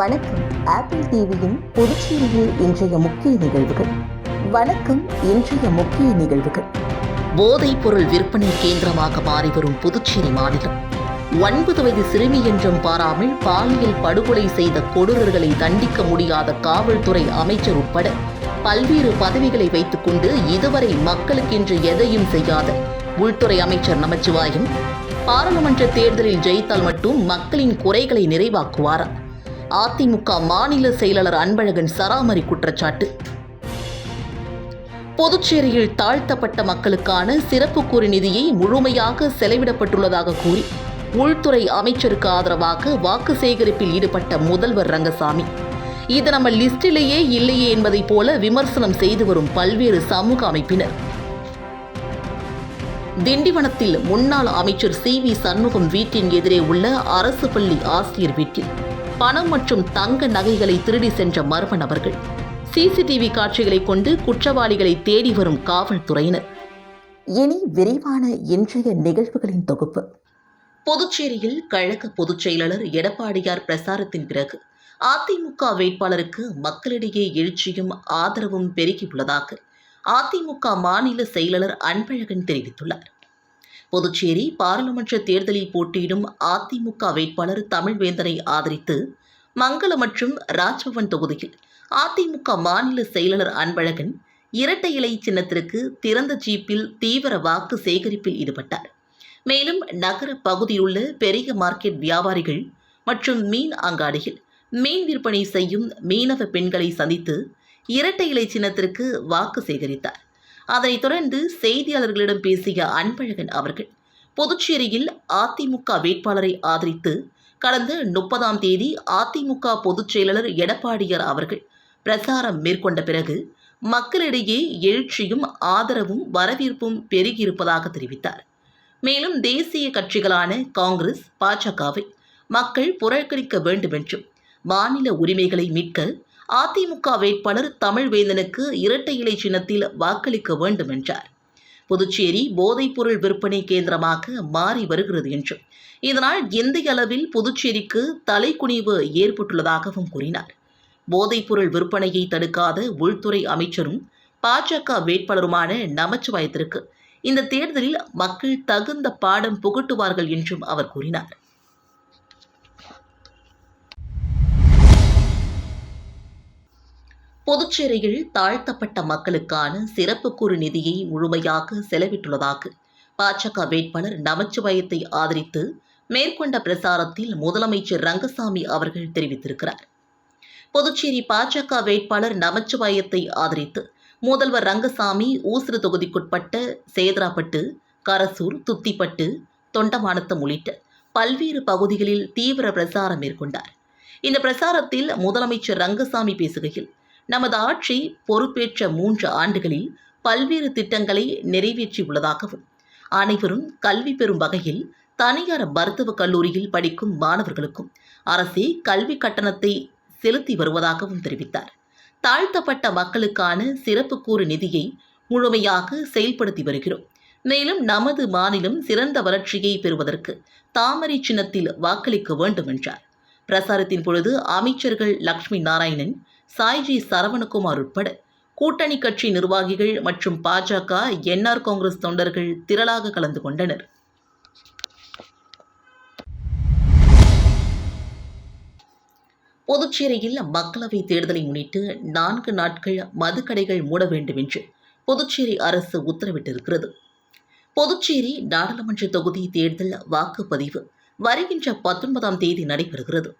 வணக்கம். ஆப்பிள் டிவியின் புதுச்சேரியில் இன்றைய முக்கிய நிகழ்வுகள். வணக்கம் இன்றைய முக்கிய நிகழ்வுகள். போதைப் பொருள் விற்பனை கேந்திரமாக மாறி வரும் புதுச்சேரி மாநிலம். ஒன்பது வயது சிறுமி என்றும் பாராமல் பாலியல் படுகொலை செய்த கொடூரர்களை தண்டிக்க முடியாத காவல்துறை அமைச்சர் உட்பட பல்வேறு பதவிகளை வைத்துக்கொண்டு இதுவரை மக்களுக்கென்று எதையும் செய்யாத உள்துறை அமைச்சர் நமச்சிவாயம் பாராளுமன்ற தேர்தலில் ஜெயித்தால் மட்டும் மக்களின் குறைகளை நிறைவாக்குவாரா? அதிமுக மாநில செயலாளர் அன்பழகன் சராமரி குற்றச்சாட்டு. புதுச்சேரியில் தாழ்த்தப்பட்ட மக்களுக்கான சிறப்பு கூறு நிதியை முழுமையாக செலவிடப்பட்டுள்ளதாக கூறி உள்துறை அமைச்சருக்கு ஆதரவாக வாக்கு சேகரிப்பில் ஈடுபட்ட முதல்வர் ரங்கசாமி. இது நம்ம லிஸ்டிலேயே இல்லையே என்பதைப் போல விமர்சனம் செய்து வரும் பல்வேறு சமூக அமைப்பினர். திண்டிவனத்தில் முன்னாள் அமைச்சர் சி வி சண்முகம் வீட்டின் எதிரே உள்ள அரசு பள்ளி ஆசிரியர் வீட்டில். பணம் மற்றும் தங்க நகைகளை திருடி சென்ற மர்ம நபர்கள். சிசிடிவி காட்சிகளை கொண்டு குற்றவாளிகளை தேடி வரும் காவல்துறையினர். இனி விரிவான இன்றைய நிகழ்வுகளின் தொகுப்பு. புதுச்சேரியில் கழக பொதுச் செயலாளர் எடப்பாடியார் பிரசாரத்தின் பிறகு அதிமுக வேட்பாளருக்கு மக்களிடையே எழுச்சியும் ஆதரவும் பெருகியுள்ளதாக அதிமுக மாநில செயலாளர் அன்பழகன் தெரிவித்துள்ளார். புதுச்சேரி பாராளுமன்ற தேர்தலில் போட்டியிடும் அதிமுக வேட்பாளர் தமிழ்வேந்தனை ஆதரித்து மங்களம் மற்றும் ராஜ்பவன் தொகுதியில் அதிமுக மாநில செயலாளர் அன்பழகன் இரட்டை இலை சின்னத்திற்கு திறந்த ஜீப்பில் தீவிர வாக்கு சேகரிப்பில் ஈடுபட்டார். மேலும் நகர பகுதியிலுள்ள பெரிய மார்க்கெட் வியாபாரிகள் மற்றும் மீன் அங்காடியில் மீன் விற்பனை செய்யும் மீனவ பெண்களை சந்தித்து இரட்டை இலை சின்னத்திற்கு வாக்கு சேகரித்தார். அதனைத் தொடர்ந்து செய்தியாளர்களிடம் பேசிய அன்பழகன் அவர்கள் புதுச்சேரியில் அதிமுக வேட்பாளரை ஆதரித்து கடந்த முப்பதாம் தேதி அதிமுக பொதுச் செயலாளர் எடப்பாடியார் அவர்கள் பிரசாரம் மேற்கொண்ட பிறகு மக்களிடையே எழுச்சியும் ஆதரவும் வரவேற்பும் பெருகியிருப்பதாக தெரிவித்தார். மேலும் தேசிய கட்சிகளான காங்கிரஸ் பாஜகவை மக்கள் புறக்கணிக்க வேண்டுமென்றும் மாநில உரிமைகளை மீட்க அதிமுக வேட்பாளர் தமிழ்வேந்தனுக்கு இரட்டை இலை சின்னத்தில் வாக்களிக்க வேண்டும் என்றார். புதுச்சேரி போதைப்பொருள் விற்பனை கேந்திரமாக மாறி வருகிறது என்றும் இதனால் இந்திய அளவில் புதுச்சேரிக்கு தலைக்குனிவு ஏற்பட்டுள்ளதாகவும் கூறினார். போதைப்பொருள் விற்பனையை தடுக்காத உள்துறை அமைச்சரும் பாஜக வேட்பாளருமான நமச்சிவாயத்திற்கு இந்த தேர்தலில் மக்கள் தகுந்த பாடம் புகட்டுவார்கள் என்றும் அவர் கூறினார். புதுச்சேரியில் தாழ்த்தப்பட்ட மக்களுக்கான சிறப்பு கூறு நிதியை முழுமையாக செலவிட்டுள்ளதாக பாஜக வேட்பாளர் நமச்சிவாயத்தை ஆதரித்து மேற்கொண்ட பிரசாரத்தில் முதலமைச்சர் ரங்கசாமி அவர்கள் தெரிவித்திருக்கிறார். புதுச்சேரி பாஜக வேட்பாளர் நமச்சிவாயத்தை ஆதரித்து முதல்வர் ரங்கசாமி ஊசுறு தொகுதிக்குட்பட்ட சேதராப்பட்டு கரசூர் துத்திப்பட்டு தொண்டமானத்தம் உள்ளிட்ட பல்வேறு பகுதிகளில் தீவிர பிரசாரம் மேற்கொண்டார். இந்த பிரசாரத்தில் முதலமைச்சர் ரங்கசாமி பேசுகையில் நமது ஆட்சி பொறுப்பேற்ற மூன்று ஆண்டுகளில் பல்வேறு திட்டங்களை நிறைவேற்றியுள்ளதாகவும் அனைவரும் கல்வி பெறும் வகையில் தனியார் மருத்துவக் கல்லூரியில் படிக்கும் மாணவர்களுக்கும் அரசே கல்வி கட்டணத்தை செலுத்தி வருவதாகவும் தெரிவித்தார். தாழ்த்தப்பட்ட மக்களுக்கான சிறப்பு கூறு நிதியை முழுமையாக செயல்படுத்தி வருகிறோம். மேலும் நமது மாநிலம் சிறந்த வளர்ச்சியை பெறுவதற்கு தாமரை சின்னத்தில் வாக்களிக்க வேண்டும் என்றார். பிரசாரத்தின் பொழுது அமைச்சர்கள் லக்ஷ்மி நாராயணன் சாய்ஜி சரவணகுமார் உட்பட கூட்டணி கட்சி நிர்வாகிகள் மற்றும் பாஜக என்ஆர் காங்கிரஸ் தொண்டர்கள் திரளாக கலந்து கொண்டனர். புதுச்சேரியில் மக்களவைத் தேர்தலை முன்னிட்டு நான்கு நாட்கள் மதுக்கடைகள் மூட வேண்டும் என்று புதுச்சேரி அரசு உத்தரவிட்டிருக்கிறது. புதுச்சேரி நாடாளுமன்ற தொகுதி தேர்தல் வாக்குப்பதிவு வருகின்ற பத்தொன்பதாம் தேதி நடைபெறுகிறது.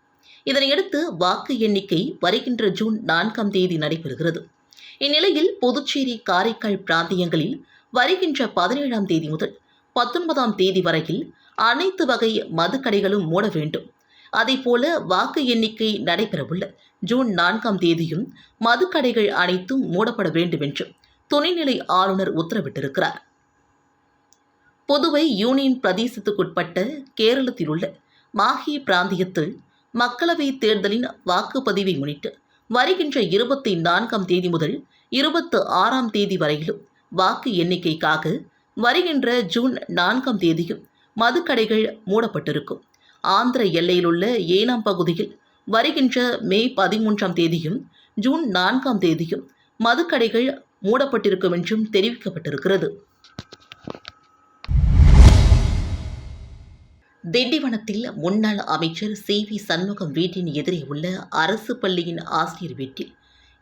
இதனையடுத்து வாக்கு எண்ணிக்கை வருகின்ற ஜூன் நான்காம் தேதி நடைபெறுகிறது. இந்நிலையில் புதுச்சேரி காரைக்கால் பிராந்தியங்களில் வருகின்ற பதினேழாம் தேதி முதல் பத்தொன்பதாம் தேதி வரையில் அனைத்து வகை மதுக்கடைகளும் மூட வேண்டும். அதேபோல வாக்கு எண்ணிக்கை நடைபெறவுள்ள ஜூன் நான்காம் தேதியும் மதுக்கடைகள் அனைத்தும் மூடப்பட வேண்டும் என்று துணைநிலை ஆளுநர் உத்தரவிட்டிருக்கிறார். புதுவை யூனியன் பிரதேசத்துக்குட்பட்ட கேரளத்தில் உள்ள மாஹி பிராந்தியத்தில் மக்களவை தேர்தலின் வாக்குப்பதிவை முன்னிட்டு வருகின்ற இருபத்தி நான்காம் தேதி முதல் இருபத்து ஆறாம் தேதி வரையிலும் வாக்கு எண்ணிக்கைக்காக வருகின்ற ஜூன் நான்காம் தேதியும் மதுக்கடைகள் மூடப்பட்டிருக்கும். ஆந்திர எல்லையிலுள்ள ஏனாம் பகுதியில் வருகின்ற மே பதிமூன்றாம் தேதியும் ஜூன் நான்காம் தேதியும் மதுக்கடைகள் மூடப்பட்டிருக்கும் என்றும் தெரிவிக்கப்பட்டிருக்கிறது. திண்டிவனத்தில் முன்னாள் அமைச்சர் சி. வி. சண்முகம் வீட்டின் எதிரே உள்ள அரசு பள்ளியின் ஆசிரியர் வீட்டில்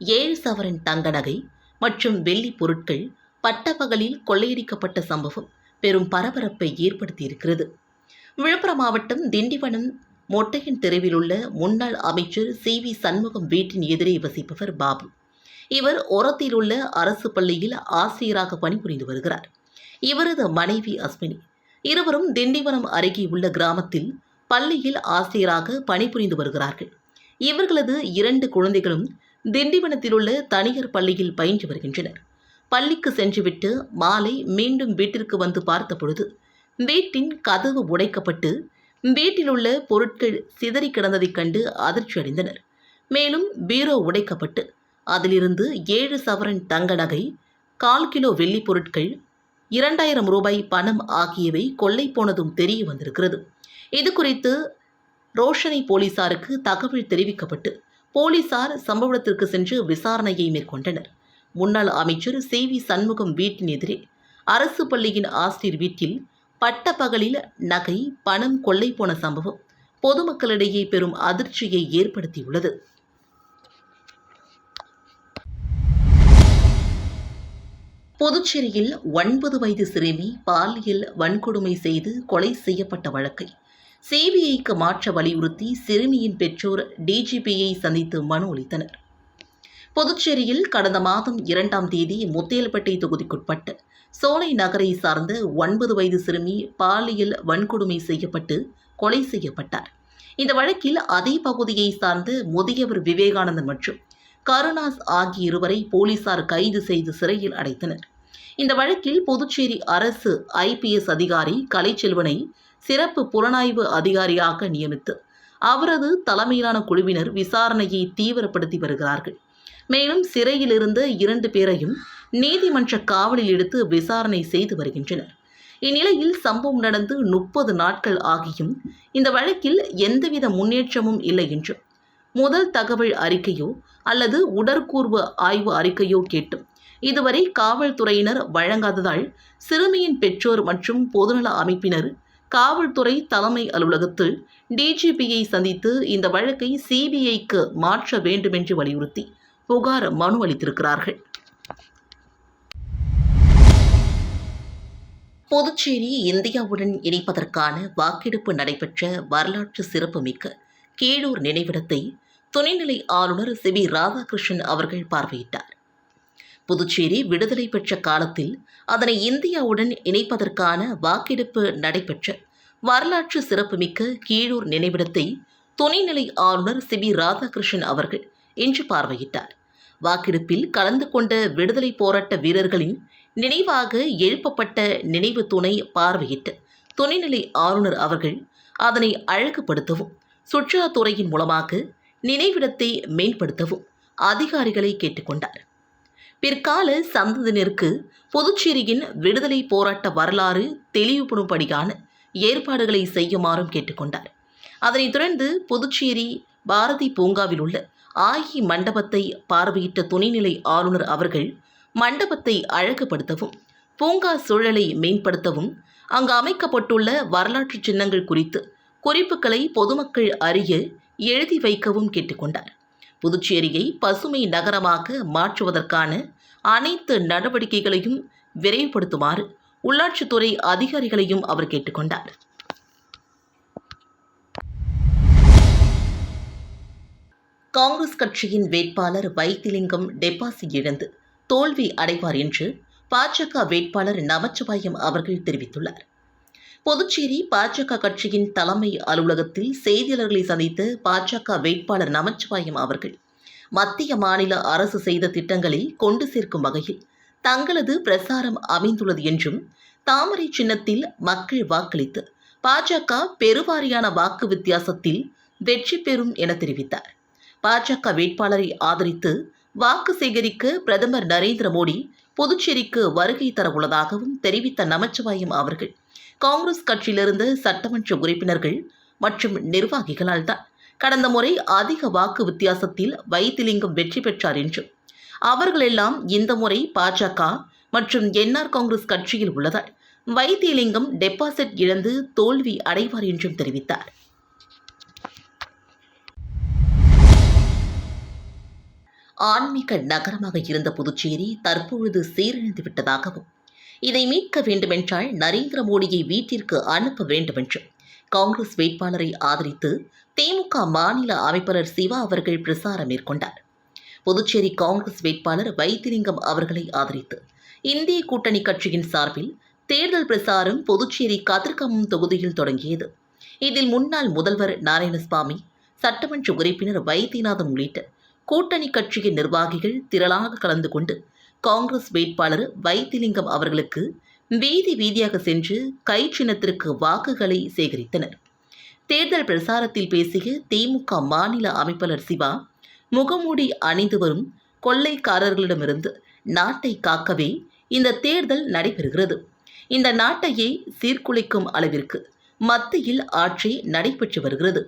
ஏழு சவரன் தங்க நகை மற்றும் வெள்ளி பொருட்கள் பட்டப்பகலில் கொள்ளையடிக்கப்பட்ட சம்பவம் பெரும் பரபரப்பை ஏற்படுத்தியிருக்கிறது. விழுப்புரம் மாவட்டம் திண்டிவனம் மொட்டையன் தெருவில் உள்ள முன்னாள் அமைச்சர் சி. வி. சண்முகம் வீட்டின் எதிரே வசிப்பவர் பாபு. இவர் ஓரத்தில் உள்ள அரசு பள்ளியில் ஆசிரியராக பணிபுரிந்து வருகிறார். இவரது மனைவி அஸ்மினி இருவரும் திண்டிவனம் அருகே உள்ள கிராமத்தில் பள்ளியில் ஆசிரியராக பணிபுரிந்து வருகிறார்கள். இவர்களது இரண்டு குழந்தைகளும் திண்டிவனத்தில் உள்ள தனியார் பள்ளியில் பயின்று வருகின்றனர். பள்ளிக்கு சென்றுவிட்டு மாலை மீண்டும் வீட்டிற்கு வந்து பார்த்த பொழுது வீட்டின் கதவு உடைக்கப்பட்டு வீட்டில் உள்ள பொருட்கள் சிதறி கிடந்ததைக் கண்டு அதிர்ச்சி அடைந்தனர். மேலும் பீரோ உடைக்கப்பட்டு அதிலிருந்து ஏழு சவரன் தங்க நகை கால் கிலோ வெள்ளி பொருட்கள் இரண்டாயிரம் ரூபாய் பணம் ஆகியவை கொள்ளை போனதும் தெரிய வந்திருக்கிறது. இது குறித்து ரோஷனை போலீசாருக்கு தகவல் தெரிவிக்கப்பட்டு போலீசார் சம்பவத்திற்கு சென்று விசாரணையை மேற்கொண்டனர். முன்னாள் அமைச்சர் சி. வி. சண்முகம் வீட்டின் எதிரே அரசு பள்ளியின் ஆசிரியர் வீட்டில் பட்ட பகலில் நகை பணம் கொள்ளை போன சம்பவம் பொதுமக்களிடையே பெரும் அதிர்ச்சியை ஏற்படுத்தியுள்ளது. புதுச்சேரியில் ஒன்பது வயது சிறுமி பாலியல் வன்கொடுமை செய்து கொலை செய்யப்பட்ட வழக்கை சிபிஐக்கு மாற்ற வலியுறுத்தி சிறுமியின் பெற்றோர் டிஜிபியை சந்தித்து மனு அளித்தனர். புதுச்சேரியில் கடந்த மாதம் இரண்டாம் தேதி முத்தியல்பட்டை தொகுதிக்குட்பட்ட சோலை நகரை சார்ந்த ஒன்பது வயது சிறுமி பாலியல் வன்கொடுமை செய்யப்பட்டு கொலை செய்யப்பட்டார். இந்த வழக்கில் அதே பகுதியை சார்ந்த முதியவர் விவேகானந்தன் மற்றும் கருணாஸ் ஆகிய இருவரை போலீசார் கைது செய்து சிறையில் அடைத்தனர். இந்த வழக்கில் புதுச்சேரி அரசு ஐபிஎஸ் அதிகாரி கலைச்செல்வனை சிறப்பு புலனாய்வு அதிகாரியாக நியமித்து அவரது தலைமையிலான குழுவினர் விசாரணையை தீவிரப்படுத்தி வருகிறார்கள். மேலும் சிறையில் இருந்த இரண்டு பேரையும் நீதிமன்ற காவலில் எடுத்து விசாரணை செய்து வருகின்றனர். இந்நிலையில் சம்பவம் நடந்து முப்பது நாட்கள் ஆகியும் இந்த வழக்கில் எந்தவித முன்னேற்றமும் இல்லை என்றும் முதல் தகவல் அறிக்கையோ அல்லது உடற்கூர்வு ஆய்வு அறிக்கையோ கேட்டும். இதுவரை காவல்துறையினர் வழங்காததால் சிறுமியின் பெற்றோர் மற்றும் பொதுநல அமைப்பினர் காவல்துறை தலைமை அலுவலகத்தில் டிஜிபியை சந்தித்து இந்த வழக்கை சிபிஐக்கு மாற்ற வேண்டுமென்று வலியுறுத்தி புகார் மனு அளித்திருக்கிறார்கள். புதுச்சேரி இந்தியாவுடன் இணைப்பதற்கான வாக்கெடுப்பு நடைபெற்ற வரலாற்று சிறப்புமிக்க கீழூர் நினைவிடத்தை துணைநிலை ஆளுநர் சி வி ராதாகிருஷ்ணன் அவர்கள் பார்வையிட்டார். புதுச்சேரி விடுதலை பெற்ற காலத்தில் அதனை இந்தியாவுடன் இணைப்பதற்கான வாக்கெடுப்பு நடைபெற்ற. வரலாற்று சிறப்புமிக்க கீழூர் நினைவிடத்தை துணைநிலை ஆளுநர் சி. வி. ராதாகிருஷ்ணன் அவர்கள் இன்று பார்வையிட்டார். வாக்கெடுப்பில் கலந்து கொண்ட விடுதலை போராட்ட வீரர்களின் நினைவாக எழுப்பப்பட்ட நினைவு துணை பார்வையிட்ட துணைநிலை ஆளுநர் அவர்கள் அதனை அழகுபடுத்தவும் சுற்றுலாத்துறையின் மூலமாக நினைவிடத்தை மேம்படுத்தவும் அதிகாரிகளை கேட்டுக்கொண்டார். பிற்கால சந்ததியினருக்கு புதுச்சேரியின் விடுதலை போராட்ட வரலாறு தெளிவுபடும்படியான ஏற்பாடுகளை செய்யுமாறும் கேட்டுக்கொண்டார். அதனைத் தொடர்ந்து புதுச்சேரி பாரதி பூங்காவில் உள்ள ஆகி மண்டபத்தை பார்வையிட்ட துணைநிலை ஆளுநர் அவர்கள் மண்டபத்தை அழகுபடுத்தவும் பூங்கா சூழலை மேம்படுத்தவும் அங்கு அமைக்கப்பட்டுள்ள வரலாற்று சின்னங்கள் குறித்து குறிப்புகளை பொதுமக்கள் அறிய எழுதி வைக்கவும் கேட்டுக்கொண்டார். புதுச்சேரியை பசுமை நகரமாக மாற்றுவதற்கான அனைத்து நடவடிக்கைகளையும் விரைவுபடுத்துமாறு உள்ளாட்சித்துறை அதிகாரிகளையும் அவர் கேட்டுக்கொண்டார். காங்கிரஸ் கட்சியின் வேட்பாளர் வைத்திலிங்கம் டெபாசி இழந்து தோல்வி அடைவார் என்று பாஜக வேட்பாளர் நமச்சிவாயம் அவர்கள் தெரிவித்துள்ளார். புதுச்சேரி பாஜக கட்சியின் தலைமை அலுவலகத்தில் செய்தியாளர்களை சந்தித்த பாஜக வேட்பாளர் நமச்சிவாயம் அவர்கள் மத்திய மாநில அரசு செய்த திட்டங்களை கொண்டு சேர்க்கும் வகையில் தங்களது பிரசாரம் அமைந்துள்ளது என்றும் தாமரை சின்னத்தில் மக்கள் வாக்களித்து பாஜக பெருவாரியான வாக்கு வித்தியாசத்தில் வெற்றி பெறும் என தெரிவித்தார். பாஜக வேட்பாளரை ஆதரித்து வாக்கு சேகரிக்க பிரதமர் நரேந்திர மோடி புதுச்சேரிக்கு வருகை தர உள்ளதாகவும் தெரிவித்த நமச்சிவாயம் அவர்கள் காங்கிரஸ் கட்சியிலிருந்து சட்டமன்ற உறுப்பினர்கள் மற்றும் நிர்வாகிகளால் தான் கடந்த முறை அதிக வாக்கு வித்தியாசத்தில் வைத்திலிங்கம் வெற்றி பெற்றார் என்றும் அவர்களெல்லாம் இந்த முறை பாஜக மற்றும் என்ஆர் காங்கிரஸ் கட்சியில் உள்ளதால் வைத்தியலிங்கம் டெபாசிட் இழந்து தோல்வி அடைவார் என்றும் தெரிவித்தார். ஆன்மீக நகரமாக இருந்த புதுச்சேரி தற்பொழுது சீரழிந்து விட்டதாகவும் இதை மீட்க வேண்டுமென்றால் நரேந்திர மோடியை வீட்டிற்கு அனுப்ப வேண்டுமென்றும் காங்கிரஸ் வேட்பாளரை ஆதரித்து திமுக மாநில அமைப்பாளர் சிவா அவர்கள் பிரசாரம் மேற்கொண்டார். புதுச்சேரி காங்கிரஸ் வேட்பாளர் வைத்திலிங்கம் அவர்களை ஆதரித்து இந்திய கூட்டணி கட்சியின் சார்பில் தேர்தல் பிரசாரம் புதுச்சேரி கதிர்கம்மம் தொகுதியில் தொடங்கியது. இதில் முன்னாள் முதல்வர் நாராயணசாமி சட்டமன்ற உறுப்பினர் வைத்தியநாதன் உள்ளிட்ட கூட்டணி கட்சியின் நிர்வாகிகள் திரளாக கலந்து கொண்டு காங்கிரஸ் வேட்பாளர் வைத்திலிங்கம் அவர்களுக்கு வீதி வீதியாக சென்று கை சின்னத்திற்கு வாக்குகளை சேகரித்தனர். தேர்தல் பிரசாரத்தில் பேசிய திமுக மாநில அமைப்பாளர் சிவா முகமூடி அணிந்து வரும் கொள்ளைக்காரர்களிடமிருந்து நாட்டை காக்கவே இந்த தேர்தல் நடைபெறுகிறது. இந்த நாட்டையே சீர்குலைக்கும் அளவிற்கு மத்தியில் ஆட்சி நடைபெற்று வருகிறது.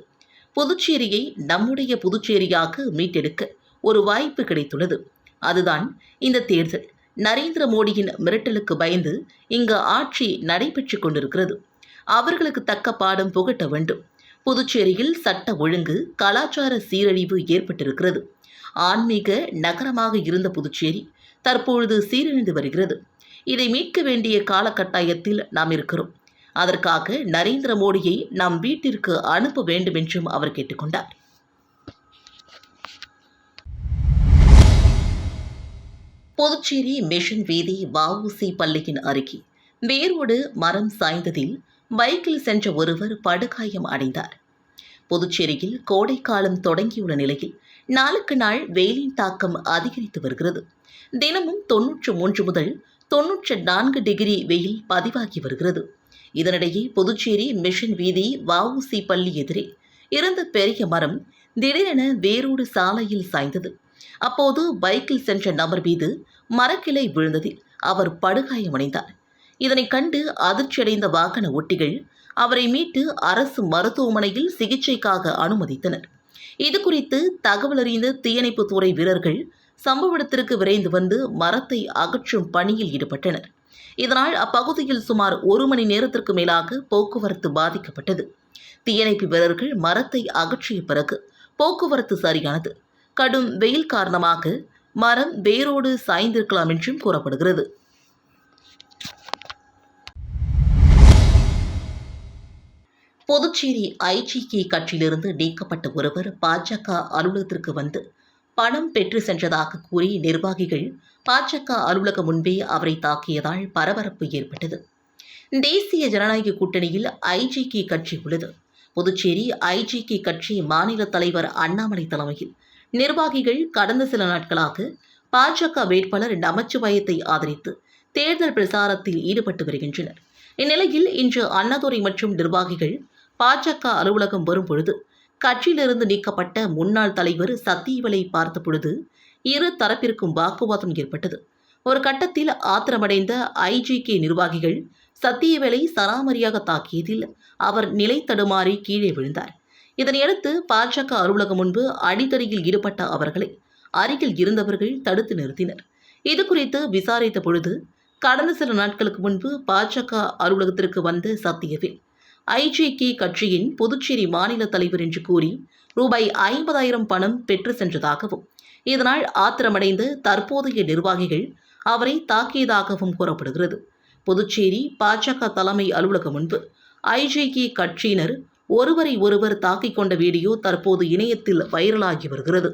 புதுச்சேரியை நம்முடைய புதுச்சேரியாக மீட்டெடுக்க ஒரு வாய்ப்பு கிடைத்துள்ளது. அதுதான் இந்த தேர்தல். நரேந்திர மோடியின் மிரட்டலுக்கு பயந்து இங்கு ஆட்சி நடைபெற்று கொண்டிருக்கிறது. அவர்களுக்கு தக்க பாடம் புகட்ட வேண்டும். புதுச்சேரியில் சட்ட ஒழுங்கு கலாச்சார சீரழிவு ஏற்பட்டிருக்கிறது. ஆன்மீக நகரமாக இருந்த புதுச்சேரி தற்பொழுது சீரழிந்து வருகிறது. இதை மீட்க வேண்டிய காலகட்டாயத்தில் நாம் இருக்கிறோம். அதற்காக நரேந்திர மோடியை நாம் வீட்டிற்கு அனுப்ப வேண்டும் என்றும் அவர் கேட்டுக்கொண்டார். புதுச்சேரி மிஷன் வீதி வஉசி பள்ளியின் அருகே. வேரோடு மரம் சாய்ந்ததில் பைக்கில் சென்ற ஒருவர் படுகாயம் அடைந்தார். புதுச்சேரியில் கோடைக்காலம் தொடங்கியுள்ள நிலையில் நாளுக்கு நாள் வெயிலின் தாக்கம் அதிகரித்து வருகிறது. தினமும் தொன்னூற்று மூன்று முதல் தொன்னூற்று நான்கு டிகிரி வெயில் பதிவாகி வருகிறது. இதனிடையே புதுச்சேரி மிஷன் வீதி வஉசி பள்ளி எதிரே இருந்த பெரிய மரம் திடீரென வேரோடு சாலையில் சாய்ந்தது. அப்போது பைக்கில் சென்ற நபர் மீது மரக்கிளை விழுந்ததில் அவர் படுகாயமடைந்தார் இதனை கண்டு அதிர்ச்சியடைந்த வாகன ஓட்டிகள் அவரை மீட்டு அரசு மருத்துவமனையில் சிகிச்சைக்காக அனுமதித்தனர். இது குறித்து தகவல் அறிந்த தீயணைப்புத்துறை வீரர்கள் சம்பவ இடத்திற்கு விரைந்து வந்து மரத்தை அகற்றும் பணியில் ஈடுபட்டனர். இதனால் அப்பகுதியில் சுமார் ஒரு மணி நேரத்திற்கு மேலாக போக்குவரத்து பாதிக்கப்பட்டது. தீயணைப்பு வீரர்கள் மரத்தை அகற்றிய பிறகு போக்குவரத்து சரியானது. கடும் வெயில் காரணமாக மரம் வேரோடு சாய்ந்திருக்கலாம் என்றும் கூறப்படுகிறது. புதுச்சேரி ஐஜிகே கட்சியிலிருந்து நீக்கப்பட்ட ஒருவர் பாஜக அலுவலகத்திற்கு வந்து பணம் பெற்று சென்றதாக கூறி நிர்வாகிகள் பாஜக அலுவலகம் முன்பே அவரை தாக்கியதால் பரபரப்பு ஏற்பட்டது. தேசிய ஜனநாயக கூட்டணியில் ஐஜிகே கட்சி உள்ளது. புதுச்சேரி ஐஜிகே கட்சி மாநில தலைவர் அண்ணாமலை தலைமையில் நிர்வாகிகள் கடந்த சில நாட்களாக பாஜக வேட்பாளர் நமச்சிவாயத்தை ஆதரித்து தேர்தல் பிரசாரத்தில் ஈடுபட்டு வருகின்றனர். இந்நிலையில் இன்று அண்ணாதுரை மற்றும் நிர்வாகிகள் பாஜக அலுவலகம் வரும் பொழுது கட்சியிலிருந்து நீக்கப்பட்ட முன்னாள் தலைவர் சத்தியவலை பார்த்த பொழுது இரு தரப்பிற்கும் வாக்குவாதம் ஏற்பட்டது. ஒரு கட்டத்தில் ஆத்திரமடைந்த ஐஜிகே நிர்வாகிகள் சத்தியவேலை சராமரியாக தாக்கியதில் அவர் நிலை தடுமாறி கீழே விழுந்தார். இதனையடுத்து பாஜக அலுவலகம் முன்பு அடிதடியில் ஈடுபட்ட அவர்களை அருகில் இருந்தவர்கள் தடுத்து நிறுத்தினர். இது குறித்து விசாரித்த பொழுது கடந்த சில நாட்களுக்கு முன்பு பாஜக அலுவலகத்திற்கு வந்த சத்தியவேல் ஐஜேகே கட்சியின் புதுச்சேரி மாநில தலைவர் என்று கூறி ரூபாய் ஐம்பதாயிரம் பணம் பெற்று சென்றதாகவும் இதனால் ஆத்திரமடைந்த தற்போதைய நிர்வாகிகள் அவரை தாக்கியதாகவும் கூறப்படுகிறது. புதுச்சேரி பாஜக தலைமை அலுவலகம் முன்பு ஐஜேகே கட்சியினர் ஒருவரை ஒருவர் தாக்கிக் கொண்ட வீடியோ தற்போது இணையத்தில் வைரலாகி வருகிறது.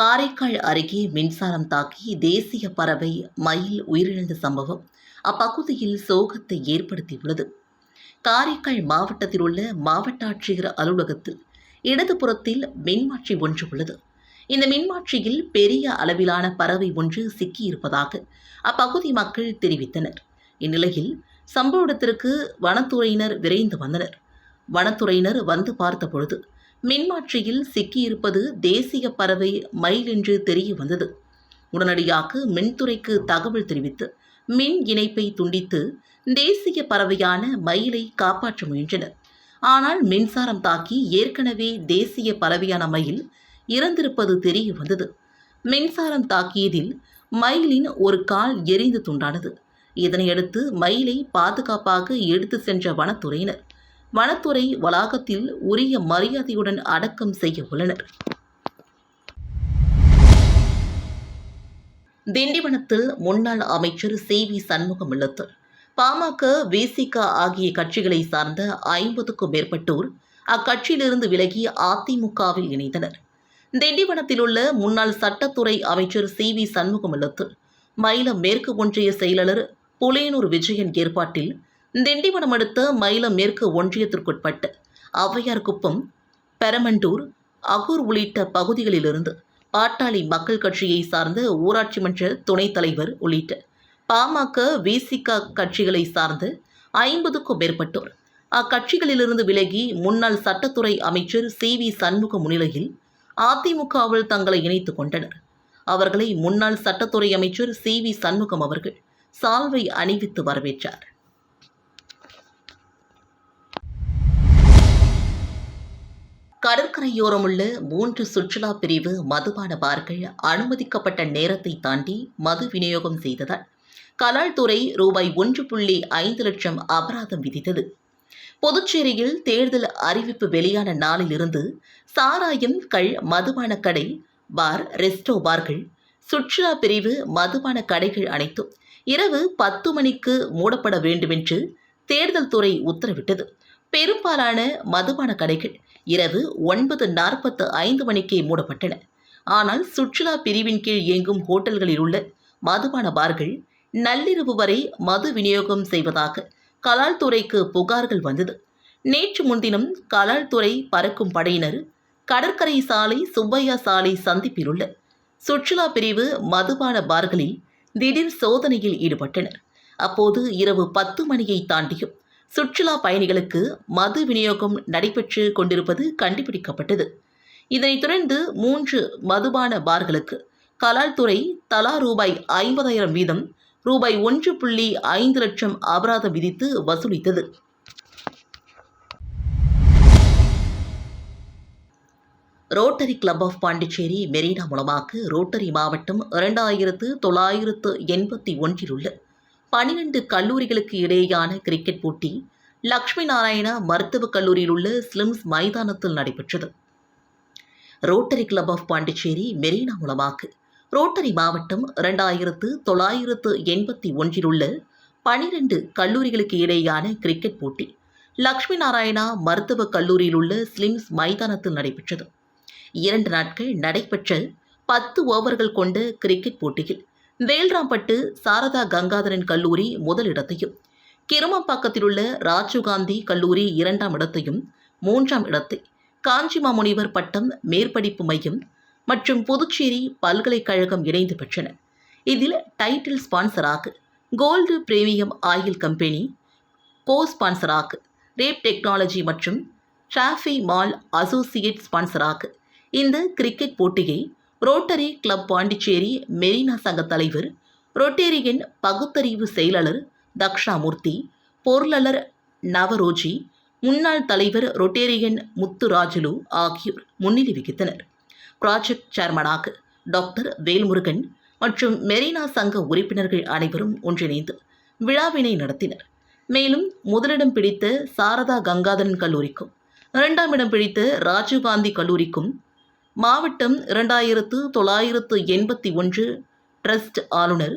காரைக்கால் அருகே மின்சாரம் தாக்கி தேசிய பறவை மயில் உயிரிழந்த சம்பவம் அப்பகுதியில் சோகத்தை ஏற்படுத்தியுள்ளது. காரைக்கால் மாவட்டத்தில் உள்ள மாவட்ட ஆட்சியர் அலுவலகத்தில் இடதுபுறத்தில் மின்மாற்றி ஒன்று உள்ளது. இந்த மின்மாற்றியில் பெரிய அளவிலான பறவை ஒன்று சிக்கியிருப்பதாக அப்பகுதி மக்கள் தெரிவித்தனர். இந்நிலையில் சம்பவ இடத்திற்கு வனத்துறையினர் விரைந்து வந்தனர். வனத்துறையினர் வந்து பார்த்தபொழுது மின்மாற்றியில் சிக்கியிருப்பது தேசிய பறவை மயில் என்று தெரிய வந்தது. உடனடியாக மின்துறைக்கு தகவல் தெரிவித்து மின் இணைப்பை துண்டித்து தேசிய பறவையான மயிலை காப்பாற்ற முயன்றனர். ஆனால் மின்சாரம் தாக்கி ஏற்கனவே தேசிய பறவையான மயில் இறந்திருப்பது தெரிய வந்தது. மின்சாரம் தாக்கியதில் மயிலின் ஒரு கால் எரிந்து துண்டானது. இதனையடுத்து மயிலை பாதுகாப்பாக எடுத்து சென்ற வனத்துறையினர். வனத்துறை வளாகத்தில் உரிய மரியாதையுடன் அடக்கம் செய்ய உள்ளனர். திண்டிவனத்தில் முன்னாள் அமைச்சர் சி. வி. சண்முகம் இல்லத்தில் பாமக விசிக ஆகிய கட்சிகளை சார்ந்த ஐம்பதுக்கும் மேற்பட்டோர் அக்கட்சியிலிருந்து விலகி அதிமுகவில் இணைந்தனர். திண்டிவனத்தில் உள்ள முன்னாள் சட்டத்துறை அமைச்சர் சி. வி. சண்முகம் இல்லத்தில் மயிலம் மேற்கு ஒன்றிய செயலாளர் புலையனூர் விஜயன் ஏற்பாட்டில் திண்டிவனம் அடுத்த மயிலம் மேற்கு ஒன்றியத்திற்குட்பட்ட ஔவையார் குப்பம் பெரமண்டூர் அகூர் உள்ளிட்ட பகுதிகளிலிருந்து பாட்டாளி மக்கள் கட்சியை சார்ந்த ஊராட்சி மன்ற துணைத் தலைவர் உள்ளிட்ட பாமக விசிக கட்சிகளை சார்ந்த ஐம்பதுக்கும் மேற்பட்டோர் அக்கட்சிகளிலிருந்து விலகி முன்னாள் சட்டத்துறை அமைச்சர் சி வி சண்முக முன்னிலையில் அதிமுகவில் தங்களை இணைத்துக் கொண்டனர். அவர்களை முன்னாள் சட்டத்துறை அமைச்சர் சி வி சண்முகம் அவர்கள் சால்வை அணிவித்து வரவேற்றார். கடற்கரையோரமுள்ள மூன்று சுற்றுலா பிரிவு மதுபான பார்கள் அனுமதிக்கப்பட்ட நேரத்தை தாண்டி மது விநியோகம் செய்ததால் கலால்துறை ரூபாய் ஒன்று புள்ளி ஐந்து லட்சம் அபராதம் விதித்தது. புதுச்சேரியில் தேர்தல் அறிவிப்பு வெளியான நாளிலிருந்து சாராயம் கள் மதுபான கடை பார் ரெஸ்டோ பார்கள் சுற்றுலா பிரிவு மதுபான கடைகள் அனைத்தும் இரவு பத்து மணிக்கு மூடப்பட வேண்டுமென்று தேர்தல் துறை உத்தரவிட்டது. பெரும்பாலான மதுபான கடைகள் இரவு ஒன்பது நாற்பத்து ஐந்து மணிக்கே மூடப்பட்டன. ஆனால் சுற்றுலா பிரிவின் கீழ் இயங்கும் ஹோட்டல்களில் உள்ள மதுபான பார்கள் நள்ளிரவு வரை மது விநியோகம் செய்வதாக கலால் துறைக்கு புகார்கள் வந்தது. நேற்று முன்தினம் கலால் துறை பறக்கும் படையினர் கடற்கரை சாலை சுப்பையா சாலை சந்திப்பில் உள்ள சுற்றுலா பிரிவு மதுபான பார்களில் திடீர் சோதனையில் ஈடுபட்டனர். அப்போது இரவு பத்து மணியை தாண்டியும் சுற்றுலா பயணிகளுக்கு மது விநியோகம் நடைபெற்று கொண்டிருப்பது கண்டுபிடிக்கப்பட்டது. இதனைத் தொடர்ந்து மூன்று மதுபான பார்களுக்கு கலால்துறை தலா ரூபாய் ஐம்பதாயிரம் வீதம் ரூபாய் ஒன்று புள்ளி ஐந்து லட்சம் அபராதம் விதித்து வசூலித்தது. Rotary club of Pondicherry Marina மூலமாக ரோட்டரி மாவட்டம் இரண்டாயிரத்து தொள்ளாயிரத்து எண்பத்தி ஒன்றில் உள்ள பனிரெண்டு கல்லூரிகளுக்கு இடையேயான கிரிக்கெட் போட்டி லக்ஷ்மி நாராயணா மருத்துவக் கல்லூரியில் உள்ள ஸ்லிம்ஸ் மைதானத்தில் நடைபெற்றது. Rotary club of Pondicherry Marina மூலமாக ரோட்டரி மாவட்டம் இரண்டாயிரத்து தொள்ளாயிரத்து எண்பத்தி ஒன்றில் உள்ள பனிரெண்டு கல்லூரிகளுக்கு இடையேயான கிரிக்கெட் போட்டி லக்ஷ்மி நாராயணா மருத்துவக் கல்லூரியில் உள்ள ஸ்லிம்ஸ் மைதானத்தில் நடைபெற்றது. இரண்டு நாட்கள் நடைபெற்ற பத்து ஓவர்கள் கொண்ட கிரிக்கெட் போட்டியில் வேல்ராம்பட்டு சாரதா கங்காதரன் கல்லூரி முதலிடத்தையும் கிருமம்பாக்கத்தில் உள்ள ராஜீவ்காந்தி கல்லூரி இரண்டாம் இடத்தையும் மூன்றாம் இடத்தை காஞ்சிமா முனிவர் பட்டம் மேற்படிப்பு மையம் மற்றும் புதுச்சேரி பல்கலைக்கழகம் இணைந்து பெற்றன. இதில் title ஸ்பான்சராக gold premium oil company co ஸ்பான்சராக rape technology மற்றும் டிராஃபி மால் அசோசியேட் ஸ்பான்சராக இந்த கிரிக்கெட் போட்டியை ரோட்டரி கிளப் பாண்டிச்சேரி மெரினா சங்க தலைவர் ரொட்டேரியன் பகுத்தறிவு செயலாளர் தக்ஷாமூர்த்தி பொருளாளர் நவரோஜி முன்னாள் தலைவர் ரொட்டேரியன் முத்துராஜுலு ஆகியோர் முன்னிலை வகித்தனர். ப்ராஜெக்ட் சேர்மனாக டாக்டர் வேல்முருகன் மற்றும் மெரினா சங்க உறுப்பினர்கள் அனைவரும் ஒன்றிணைந்து விழாவினை நடத்தினர். மேலும் முதலிடம் பிடித்த சாரதா கங்காதரன் கல்லூரிக்கும் இரண்டாம் இடம் பிடித்த ராஜீவ்காந்தி கல்லூரிக்கும் மாவட்டம் இரண்டாயிரத்து தொள்ளாயிரத்து எண்பத்தி ஒன்று ட்ரஸ்ட் ஆளுநர்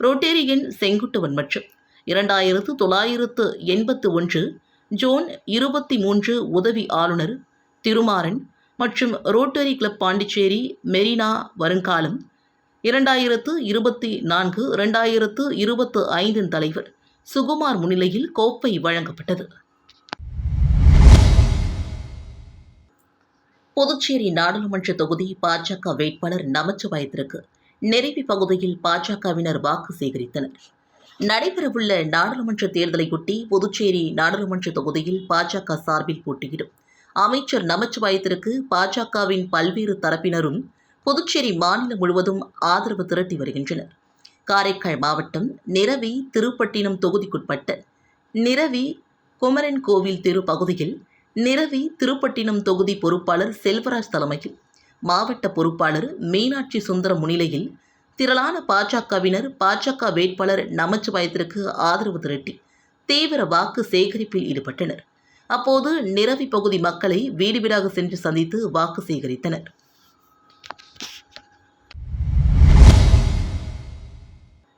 ரோட்டேரியன் செங்குட்டுவன் மற்றும் இரண்டாயிரத்து தொள்ளாயிரத்து எண்பத்து ஒன்று ஜோன் இருபத்தி மூன்று உதவி ஆளுநர் திருமாறன் மற்றும் ரோட்டரி கிளப் பாண்டிச்சேரி மெரினா வருங்காலம் இரண்டாயிரத்து இருபத்தி நான்கு இரண்டாயிரத்து இருபத்து ஐந்தின் தலைவர் சுகுமார் முன்னிலையில் கோப்பை வழங்கப்பட்டது. புதுச்சேரி நாடாளுமன்ற தொகுதி பாஜக வேட்பாளர் நமச்சிவாயத்திற்கு நெருவி பகுதியில் பாஜகவினர் வாக்கு சேகரித்தனர். நடைபெறவுள்ள நாடாளுமன்ற தேர்தலையொட்டி புதுச்சேரி நாடாளுமன்ற தொகுதியில் பாஜக சார்பில் போட்டியிடும். அமைச்சர் நமச்சிவாயத்திற்கு பாஜகவின் பல்வேறு தரப்பினரும் புதுச்சேரி மாநிலம் முழுவதும் ஆதரவு திரட்டி வருகின்றனர். காரைக்கால் மாவட்டம் நிரவி திருப்பட்டினம் தொகுதிக்குட்பட்ட நிரவி குமரன் கோவில் தெரு பகுதியில் நிரவி திருப்பட்டினம் தொகுதி பொறுப்பாளர் செல்வராஜ் தலைமையில். மாவட்ட பொறுப்பாளர் மீனாட்சி சுந்தரம் முன்னிலையில் திரளான பாஜகவினர் பாஜக வேட்பாளர் நமச்சிவாயத்திற்கு ஆதரவு திரட்டி தீவிர வாக்கு சேகரிப்பில் ஈடுபட்டனர். அப்போது நிரவி பகுதி மக்களை வீடு வீடாக சென்று சந்தித்து வாக்கு சேகரித்தனர்.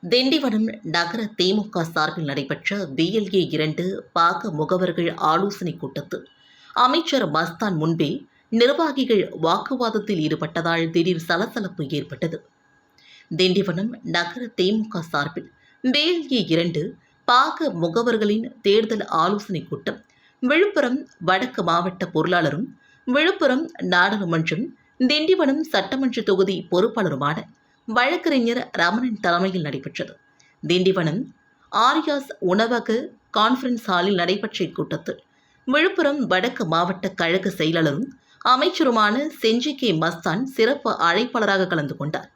திண்டிவனம் நகர திமுக சார்பில் நடைபெற்ற பிஎல்ஏ இரண்டு பாக முகவர்கள் ஆலோசனைக் கூட்டத்தில் அமைச்சர் மஸ்தான் முன்பே நிர்வாகிகள் வாக்குவாதத்தில் ஈடுபட்டதால் திடீர் சலசலப்பு ஏற்பட்டது. திண்டிவனம் நகர திமுக சார்பில் பிஎல்ஏ இரண்டு பாக முகவர்களின் தேர்தல் ஆலோசனைக் கூட்டம் விழுப்புரம் வடக்கு மாவட்ட பொருளாளரும் விழுப்புரம் நாடாளுமன்றம் திண்டிவனம் சட்டமன்ற தொகுதி பொறுப்பாளருமான வழக்கறிஞர் ரமணன் தலைமையில் நடைபெற்றது. திண்டிவனம் ஆரியாஸ் உணவக கான்ஃபரன்ஸ் ஹாலில் நடைபெற்ற இக்கூட்டத்தில் விழுப்புரம் வடக்கு மாவட்ட கழக செயலாளரும் அமைச்சருமான செஞ்சி கே மஸ்தான் சிறப்பு அழைப்பாளராக கலந்து கொண்டார்.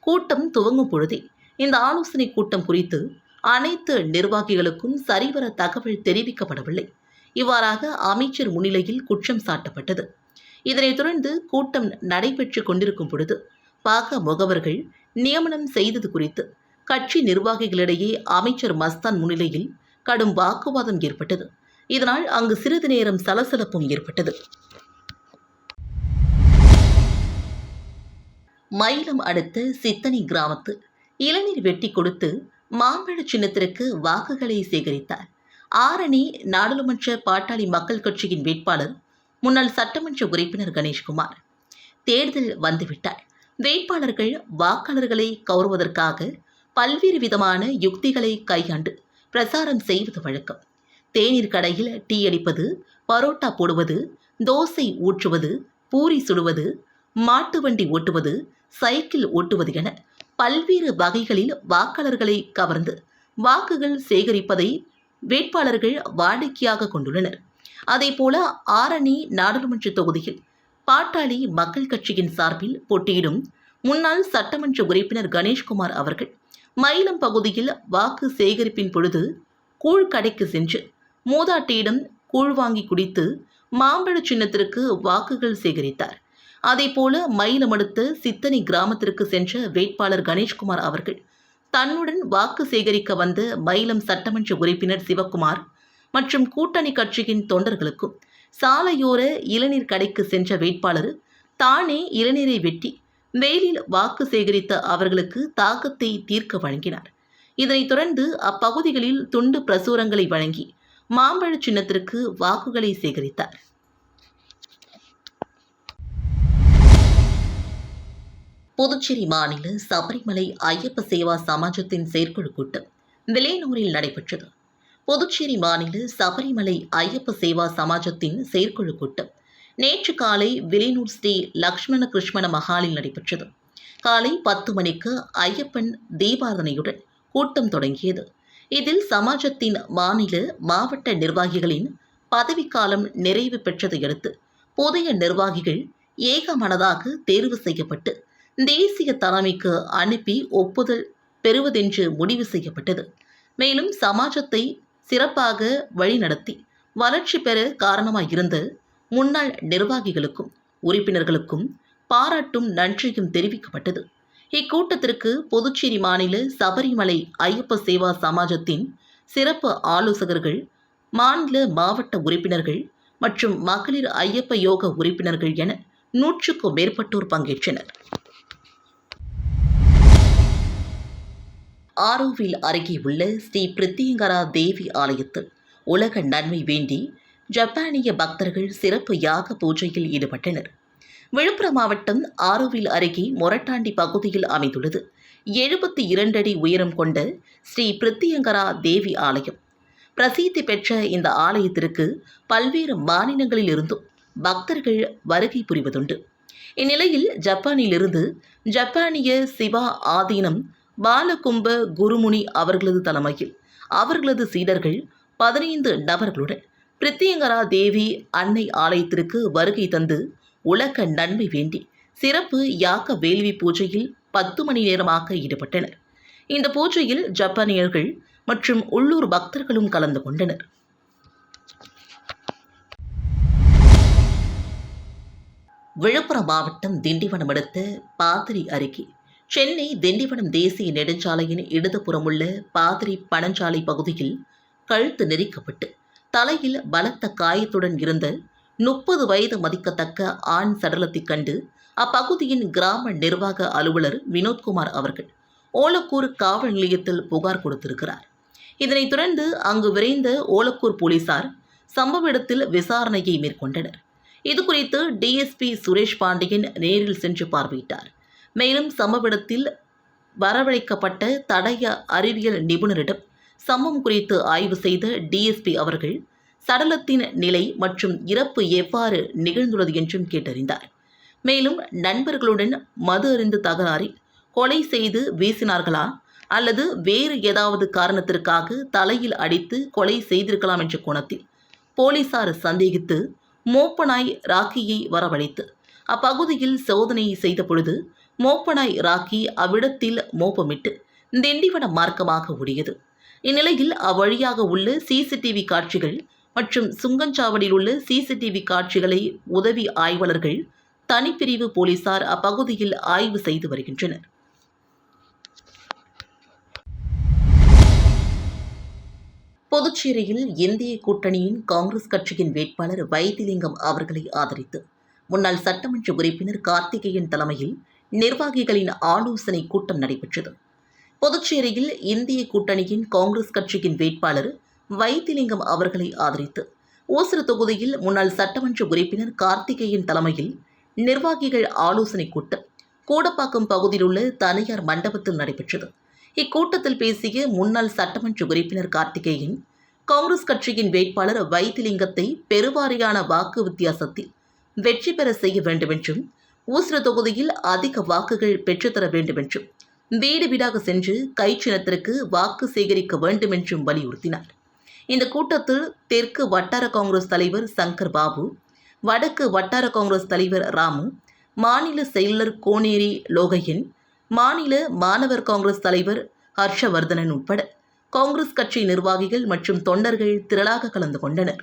கூட்டம் துவங்கும் பொழுதே இந்த ஆலோசனை கூட்டம் குறித்து அனைத்து நிர்வாகிகளுக்கும் சரிவர தகவல் தெரிவிக்கப்படவில்லை. இவ்வாறாக அமைச்சர் முன்னிலையில் குற்றம் சாட்டப்பட்டது. இதனைத் தொடர்ந்து கூட்டம் நடைபெற்று கொண்டிருக்கும் பொழுது பாக முகவர்கள் நியமனம் செய்தது குறித்து கட்சி நிர்வாகிகளிடையே அமைச்சர் மஸ்தான் முன்னிலையில் கடும் வாக்குவாதம் ஏற்பட்டது. இதனால் அங்கு சிறிது நேரம் சலசலப்பும் ஏற்பட்டது. மயிலம் அடுத்த சித்தனி கிராமத்து இளநீர் வெட்டி கொடுத்து மாம்பழ சின்னத்திற்கு வாக்குகளை சேகரித்தார். ஆரணி நாடாளுமன்ற பாட்டாளி மக்கள் கட்சியின் வேட்பாளர் முன்னாள் சட்டமன்ற உறுப்பினர் கணேஷ்குமார். தேர்தல் வந்துவிட்டார். வேட்பாளர்கள் வாக்காளர்களை கௌரவதற்காக பல்வேறு விதமான யுக்திகளை கையாண்டு பிரசாரம் செய்வது வழக்கம். தேநீர் கடையில் டீ அடிப்பது பரோட்டா போடுவது தோசை ஊற்றுவது பூரி சுடுவது மாட்டு வண்டி ஓட்டுவது சைக்கிள் ஓட்டுவது என பல்வேறு வகைகளில் வாக்காளர்களை கவர்ந்து வாக்குகள் சேகரிப்பதை வேட்பாளர்கள் வாடிக்கையாக கொண்டுள்ளனர். அதேபோல ஆரணி நாடாளுமன்ற தொகுதியில் பாட்டாளி மக்கள் கட்சியின் சார்பில் போட்டியிடும் முன்னாள் சட்டமன்ற உறுப்பினர் கணேஷ்குமார் அவர்கள் மயிலம் பகுதியில் வாக்கு சேகரிப்பின் பொழுது கூழ் கடைக்கு சென்று மூதாட்டியிடம் கூழ் வாங்கி குடித்து மாம்பழ சின்னத்திற்கு வாக்குகள் சேகரித்தார். அதேபோல மயிலம் அடுத்த சித்தனி கிராமத்திற்கு சென்ற வேட்பாளர் கணேஷ்குமார் அவர்கள் தன்னுடன் வாக்கு சேகரிக்க வந்த மயிலம் சட்டமன்ற உறுப்பினர் சிவக்குமார் மற்றும் கூட்டணி கட்சியின் தொண்டர்களுக்கும் சாலையோர இளநீர் கடைக்கு சென்ற வேட்பாளர் தானே இளநீரை வெட்டி வெயிலில் வாக்கு சேகரித்த அவர்களுக்கு தாக்கத்தை தீர்க்க வழங்கினார். இதனைத் தொடர்ந்து அப்பகுதிகளில் துண்டு பிரசுரங்களை வழங்கி மாம்பழ சின்னத்திற்கு வாக்குகளை சேகரித்தார். புதுச்சேரி மாநில சபரிமலை ஐயப்ப சேவா சமாஜத்தின் செயற்குழு கூட்டம் விலையனூரில் நடைபெற்றது. புதுச்சேரி மாநில சபரிமலை ஐயப்ப சேவா சமாஜத்தின் செயற்குழு கூட்டம் நேற்று காலை விலையனூர் ஸ்ரீ லக்ஷ்மண கிருஷ்ணன மகாலில் நடைபெற்றது. காலை பத்து மணிக்கு ஐயப்பன் தீபாரதனையுடன் கூட்டம் தொடங்கியது. இதில் சமாஜத்தின் மாநில மாவட்ட நிர்வாகிகளின் பதவிக்காலம் நிறைவு பெற்றதையடுத்து புதிய நிர்வாகிகள் ஏகமனதாக தேர்வு செய்யப்பட்டு தேசிய தலைமைக்கு அனுப்பி ஒப்புதல் பெறுவதென்று முடிவு செய்யப்பட்டது. மேலும் சமாஜத்தை சிறப்பாக வழிநடத்தி வளர்ச்சி பெற காரணமாயிருந்த முன்னாள் நிர்வாகிகளுக்கும் உறுப்பினர்களுக்கும் பாராட்டும் நன்றியும் தெரிவிக்கப்பட்டது. இக்கூட்டத்திற்கு புதுச்சேரி மாநில சபரிமலை ஐயப்ப சேவா சமாஜத்தின் சிறப்பு ஆலோசகர்கள் மாநில மாவட்ட உறுப்பினர்கள் மற்றும் மகளிர் ஐயப்ப யோக உறுப்பினர்கள் என நூற்றுக்கும் மேற்பட்டோர் பங்கேற்றனர். ஆரோவில் அருகே உள்ள ஸ்ரீ பிரித்தியங்கரா தேவி ஆலயத்தில் உலக நன்மை வேண்டி ஜப்பானிய பக்தர்கள் சிறப்பு யாக பூஜையில் ஈடுபட்டனர். விழுப்புரம் மாவட்டம் ஆரோவில் அருகே மொரட்டாண்டி பகுதியில் அமைந்துள்ளது. எழுபத்தி இரண்டு அடி உயரம் கொண்ட ஸ்ரீ பிரித்தியங்கரா தேவி ஆலயம். பிரசித்தி பெற்ற இந்த ஆலயத்திற்கு பல்வேறு மாநிலங்களிலிருந்தும் பக்தர்கள் வருகை புரிவதுண்டு. இந்நிலையில் ஜப்பானிலிருந்து ஜப்பானிய சிவா ஆதீனம் பாலகும்ப குருமுனி அவர்களது தலைமையில் அவர்களது சீடர்கள் பதினைந்து நபர்களுடன் பிரித்தியங்கரா தேவி அன்னை ஆலயத்திற்கு வருகை தந்து உலக நன்மை வேண்டி சிறப்பு யாக வேள்வி பூஜையில் பத்து மணி நேரமாக ஈடுபட்டனர். இந்த பூஜையில் ஜப்பானியர்கள் மற்றும் உள்ளூர் பக்தர்களும் கலந்து கொண்டனர். விழுப்புரம் மாவட்டம் திண்டிவனம் அடுத்த பாதிரி அருகே சென்னை திண்டிவனம் தேசிய நெடுஞ்சாலையின் இடதுபுறமுள்ள பாதிரி பனஞ்சாலை பகுதியில் கழுத்து நெரிக்கப்பட்டு தலையில் பலத்த காயத்துடன் இருந்த முப்பது வயது மதிக்கத்தக்க ஆண் சடலத்தைக் கண்டு அப்பகுதியின் கிராம நிர்வாக அலுவலர் வினோத்குமார் அவர்கள் ஓலக்கூர் காவல் நிலையத்தில் புகார் கொடுத்திருக்கிறார். இதனைத் தொடர்ந்து அங்கு விரைந்த ஓலக்கூர் போலீசார் சம்பவ இடத்தில் விசாரணையை மேற்கொண்டனர். இதுகுறித்து டிஎஸ்பி சுரேஷ் பாண்டியன் நேரில் சென்று பார்வையிட்டார். மேலும் சம்பவ இடத்தில் வரவழைக்கப்பட்ட தடய அறிவியல் நிபுணரிடம் சம்பவம் குறித்து ஆய்வு செய்த டிஎஸ்பி அவர்கள் சடலத்தின் நிலை மற்றும் இறப்பு எவ்வாறு நிகழ்ந்துள்ளது என்றும் கேட்டறிந்தார். மேலும் நண்பர்களுடன் மது அறிந்து தகராறில் கொலை செய்து வீசினார்களா? அல்லது வேறு ஏதாவது காரணத்திற்காக தலையில் அடித்து கொலை செய்திருக்கலாம் என்ற கோணத்தில் போலீசார் சந்தேகித்து மோப்பனாய் ராக்கியை வரவழைத்து அப்பகுதியில் சோதனை செய்த பொழுது மோப்பனாய் ராக்கி அவ்விடத்தில் மோப்பமிட்டு திண்டிவன மார்க்கமாக ஓடியது. இந்நிலையில் அவ்வழியாக உள்ள சிசிடிவி காட்சிகள் மற்றும் சுங்கஞ்சாவடியில் உள்ள சிசிடிவி காட்சிகளை உதவி ஆய்வாளர்கள் தனிப்பிரிவு போலீசார் அப்பகுதியில் ஆய்வு செய்து வருகின்றனர். புதுச்சேரியில் இந்திய கூட்டணியின் காங்கிரஸ் கட்சியின் வேட்பாளர் வைத்திலிங்கம் அவர்களை ஆதரித்து முன்னாள் சட்டமன்ற உறுப்பினர் கார்த்திகேயன் தலைமையில் நிர்வாகிகளின் ஆலோசனை கூட்டம் நடைபெற்றது. புதுச்சேரியில் இந்திய கூட்டணியின் காங்கிரஸ் கட்சியின் வேட்பாளர் வைத்திலிங்கம் அவர்களை ஆதரித்து. ஓசூர் தொகுதியில் முன்னாள் சட்டமன்ற உறுப்பினர் கார்த்திகேயன் தலைமையில் நிர்வாகிகள் ஆலோசனை கூட்டம். கூடப்பாக்கம் பகுதியில் உள்ள தனியார் மண்டபத்தில் நடைபெற்றது. இக்கூட்டத்தில் பேசிய முன்னாள் சட்டமன்ற உறுப்பினர் கார்த்திகேயன் காங்கிரஸ் கட்சியின் வேட்பாளர் வைத்திலிங்கத்தை பெருவாரியான வாக்கு வித்தியாசத்தில் வெற்றி பெற செய்ய வேண்டுமென்றும் ஊசுர தொகுதியில் அதிக வாக்குகள் பெற்றுத்தர வேண்டுமென்றும் வீடு வீடாக சென்று கை சின்னத்திற்கு வாக்கு சேகரிக்க வேண்டுமென்றும் வலியுறுத்தினார். இந்த கூட்டத்தில் தெற்கு வட்டார காங்கிரஸ் தலைவர் சங்கர் பாபு வடக்கு வட்டார காங்கிரஸ் தலைவர் ராமு மாநில செயலர் கோனேரி லோகையன் மாநில மாணவர் காங்கிரஸ் தலைவர் ஹர்ஷவர்தனன் உட்பட காங்கிரஸ் கட்சி நிர்வாகிகள் மற்றும் தொண்டர்கள் திரளாக கலந்து கொண்டனர்.